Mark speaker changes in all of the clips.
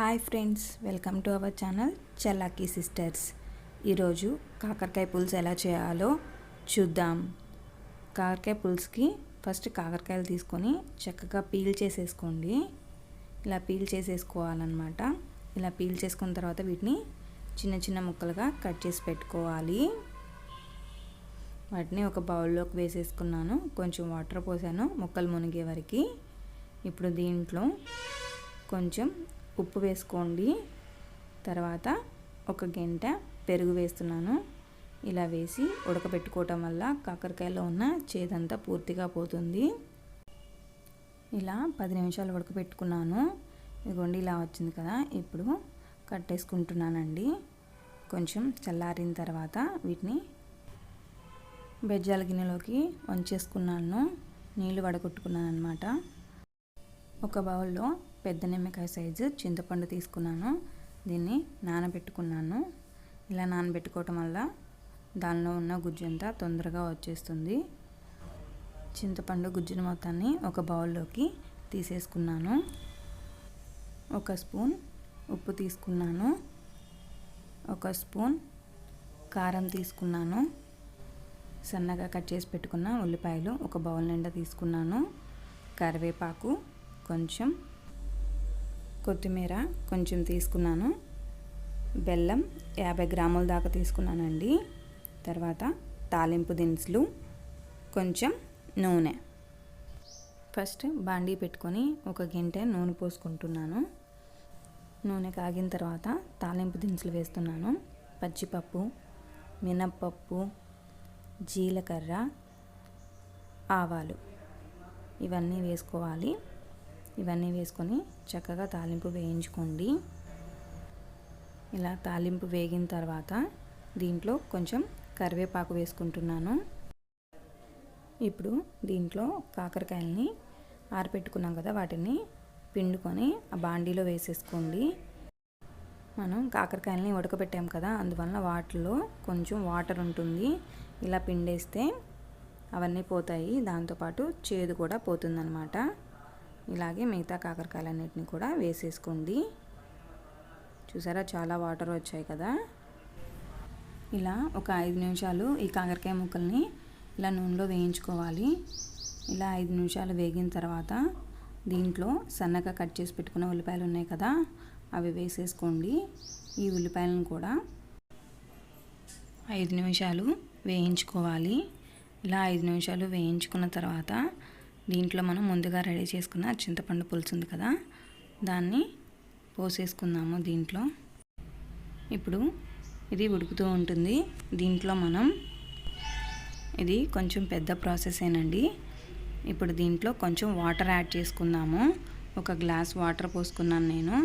Speaker 1: Hi friends welcome to our channel చల్లాకి sisters. ఈరోజు కాకరకాయ పులుసు ఎలా చేయాలో చూద్దాం. కాకరకాయ పులుసుకి ఫస్ట్ కాకరకాయలు తీసుకొని చక్కగా పీల్ చేసేసుకోండి. ఇలా పీల్ చేసేసుకోవాలన్నమాట. ఇలా పీల్ చేసుకున్న తర్వాత వీటిని చిన్న చిన్న ముక్కలుగా కట్ చేసి పెట్టుకోవాలి. వాటిని ఒక బౌల్లోకి వేసేసుకున్నాను. కొంచెం వాటర్ పోసాను ముక్కలు మునిగే వరకు. ఇప్పుడు దీంట్లో కొంచెం ఉప్పు వేసుకోండి. తర్వాత ఒక గంట పెరుగు వేస్తున్నాను. ఇలా వేసి ఉడకబెట్టుకోవటం వల్ల కాకరకాయలో ఉన్న చేదంతా పూర్తిగా పోతుంది. ఇలా పది నిమిషాలు ఉడకబెట్టుకున్నాను. ఇదిగోండి ఇలా వచ్చింది కదా. ఇప్పుడు కట్టేసుకుంటున్నానండి. కొంచెం చల్లారిన తర్వాత వీటిని బెజ్జాల గిన్నెలోకి వంచేసుకున్నాను. నీళ్ళు వడగొట్టుకున్నాను అనమాట ఒక బౌల్లో పెద్ద నిమ్మకాయ సైజు చింతపండు తీసుకున్నాను. దీన్ని నానబెట్టుకున్నాను. ఇలా నానబెట్టుకోవటం వల్ల దానిలో ఉన్న గుజ్జు అంతా తొందరగా వచ్చేస్తుంది. చింతపండు గుజ్జును మొత్తాన్ని ఒక బౌల్లోకి తీసేసుకున్నాను. ఒక స్పూన్ ఉప్పు తీసుకున్నాను. ఒక స్పూన్ కారం తీసుకున్నాను. సన్నగా కట్ చేసి పెట్టుకున్న ఉల్లిపాయలు ఒక బౌల్ నిండా తీసుకున్నాను. కరివేపాకు కొంచెం కొత్తిమీర కొంచెం తీసుకున్నాను. బెల్లం యాభై గ్రాముల దాకా తీసుకున్నానండి. తర్వాత తాలింపు దినుసులు కొంచెం నూనె. ఫస్ట్ బాండీ పెట్టుకొని ఒక గింటె నూనె పోసుకుంటున్నాను. నూనె కాగిన తర్వాత తాలింపు దినుసులు వేస్తున్నాను. పచ్చిపప్పు మినప్పప్పు జీలకర్ర ఆవాలు. ఇవన్నీ వేసుకోవాలి. ఇవన్నీ వేసుకొని చక్కగా తాలింపు వేయించుకోండి. ఇలా తాలింపు వేగిన తర్వాత దీంట్లో కొంచెం కరివేపాకు వేసుకుంటున్నాను. ఇప్పుడు దీంట్లో కాకరకాయలని ఆరపెట్టుకున్నాం కదా వాటిని పిండుకొని ఆ బాండీలో వేసేసుకోండి. మనం కాకరకాయలని ఉడకబెట్టాం కదా అందువల్ల వాటిలో కొంచెం వాటర్ ఉంటుంది. ఇలా పిండేస్తే అవన్నీ పోతాయి దాంతోపాటు చేదు కూడా పోతుందన్నమాట. ఇలాగే మిగతా కాకరకాయలన్నిటిని కూడా వేసేసుకోండి. చూసారా? చాలా వాటర్ వచ్చాయి కదా? ఇలా ఒక ఐదు నిమిషాలు ఈ కాకరకాయ ముక్కల్ని ఇలా నూనెలో వేయించుకోవాలి. ఇలా ఐదు నిమిషాలు వేగిన తర్వాత దీంట్లో సన్నగా కట్ చేసి పెట్టుకున్న ఉల్లిపాయలు ఉన్నాయి కదా అవి వేసేసుకోండి. ఈ ఉల్లిపాయలను కూడా ఐదు నిమిషాలు వేయించుకోవాలి. ఇలా ఐదు నిమిషాలు వేయించుకున్న తర్వాత దీంట్లో మనం ముందుగా రెడీ చేసుకున్న చింతపండు పులుసు ఉంది కదా దాన్ని పోసేసుకుందాము దీంట్లో. ఇప్పుడు ఇది ఉడుకుతూ ఉంటుంది. దీంట్లో మనం ఇది కొంచెం పెద్ద ప్రాసెస్ ఏనండి. ఇప్పుడు దీంట్లో కొంచెం వాటర్ యాడ్ చేసుకుందాము. ఒక గ్లాస్ వాటర్ పోసుకున్నాను నేను.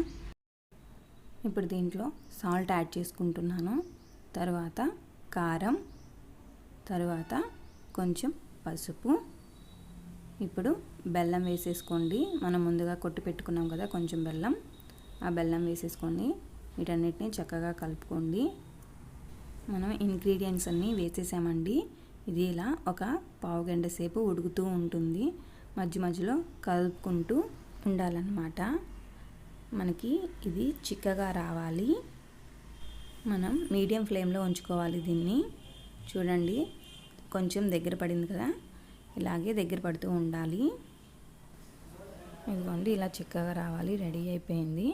Speaker 1: ఇప్పుడు దీంట్లో సాల్ట్ యాడ్ చేసుకుంటున్నాను. తర్వాత కారం తర్వాత కొంచెం పసుపు. ఇప్పుడు బెల్లం వేసేసుకోండి. మనం ముందుగా కొట్టి పెట్టుకున్నాం కదా కొంచెం బెల్లం. ఆ బెల్లం వేసేసుకోండి. వీటన్నిటిని చక్కగా కలుపుకోండి. మనం ఇంగ్రీడియంట్స్ అన్నీ వేసేసామండి. ఇది ఇలా ఒక పావు గంట సేపు ఉడుకుతూ ఉంటుంది. మధ్య మధ్యలో కలుపుకుంటూ ఉండాలన్నమాట. మనకి ఇది చిక్కగా రావాలి. మనం మీడియం ఫ్లేమ్లో ఉంచుకోవాలి దీన్ని. చూడండి కొంచెం దగ్గర పడింది కదా. ఇలాగే దగ్గర పడుతూ ఉండాలి. ఇదిగోండి ఇలా చిక్కగా రావాలి రెడీ అయిపోయింది.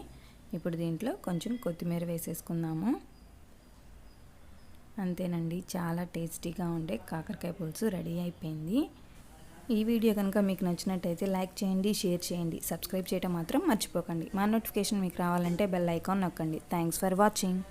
Speaker 1: ఇప్పుడు దీంట్లో కొంచెం కొత్తిమీర వేసేసుకుందాము. అంతేనండి చాలా టేస్టీగా ఉండే కాకరకాయ పులుసు రెడీ అయిపోయింది. ఈ వీడియో కనుక మీకు నచ్చినట్టయితే లైక్ చేయండి షేర్ చేయండి సబ్స్క్రైబ్ చేయడం మాత్రం మర్చిపోకండి. మా నోటిఫికేషన్ మీకు రావాలంటే బెల్ ఐకాన్ నొక్కండి. Thanks for watching.